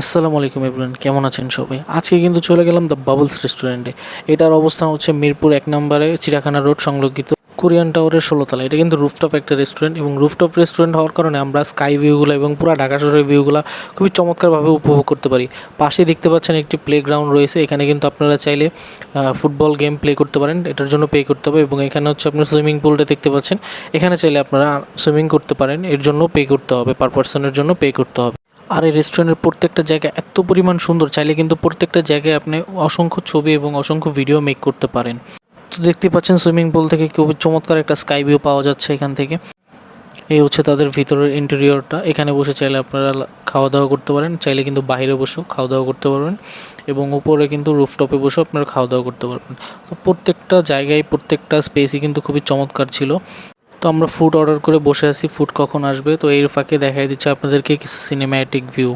আসসালামু আলাইকুম এভরিওয়ান, কেমন আছেন সবাই? আজকে কিন্তু চলে গেলাম দ্য বাবলস রেস্টুরেন্টে এটার অবস্থান হচ্ছে মিরপুর এক নম্বরে চিড়াখানা রোড সংলগ্নিত কোরিয়ান টাওয়ারের ষোলোতলা এটা কিন্তু রুফটপ একটা রেস্টুরেন্ট এবং রুফটপ রেস্টুরেন্ট হওয়ার কারণে আমরা স্কাই ভিউগুলো এবং পুরো ঢাকা শহরের ভিউগুলো খুবই চমৎকারভাবে উপভোগ করতে পারি। পাশে দেখতে পাচ্ছেন একটি প্লেগ্রাউন্ড রয়েছে। এখানে কিন্তু আপনারা চাইলে ফুটবল গেম প্লে করতে পারেন। এটার জন্য পে করতে হবে এবং এখানে হচ্ছে আপনার সুইমিং পুলটা দেখতে পাচ্ছেন। এখানে চাইলে আপনারা সুইমিং করতে পারেন। এর জন্য পে করতে হবে পার পার্সনের জন্য পে করতে হবে। আর এই রেস্টুরেন্টের প্রত্যেকটা জায়গা এত পরিমাণ সুন্দর, চাইলে কিন্তু প্রত্যেকটা জায়গায় আপনি অসংখ্য ছবি এবং অসংখ্য ভিডিও মেক করতে পারেন। তো দেখতে পাচ্ছেন সুইমিং পুল থেকে খুবই চমৎকার একটা স্কাই ভিউ পাওয়া যাচ্ছে এখান থেকে। এই হচ্ছে তাদের ভিতরের ইন্টেরিয়রটা এখানে বসে চাইলে আপনারা খাওয়া দাওয়া করতে পারেন, চাইলে কিন্তু বাইরে বসেও খাওয়া দাওয়া করতে পারবেন এবং উপরে কিন্তু রুফটপে বসেও আপনারা খাওয়া দাওয়া করতে পারবেন। তো প্রত্যেকটা জায়গায়, প্রত্যেকটা স্পেসই কিন্তু খুবই চমৎকার ছিল। তো আমরা ফুড অর্ডার করে বসে আছি ফুড কখন আসবে? তো এর ফাঁকে দেখাই দিচ্ছে আপনাদেরকে কিছু সিনেম্যাটিক ভিউ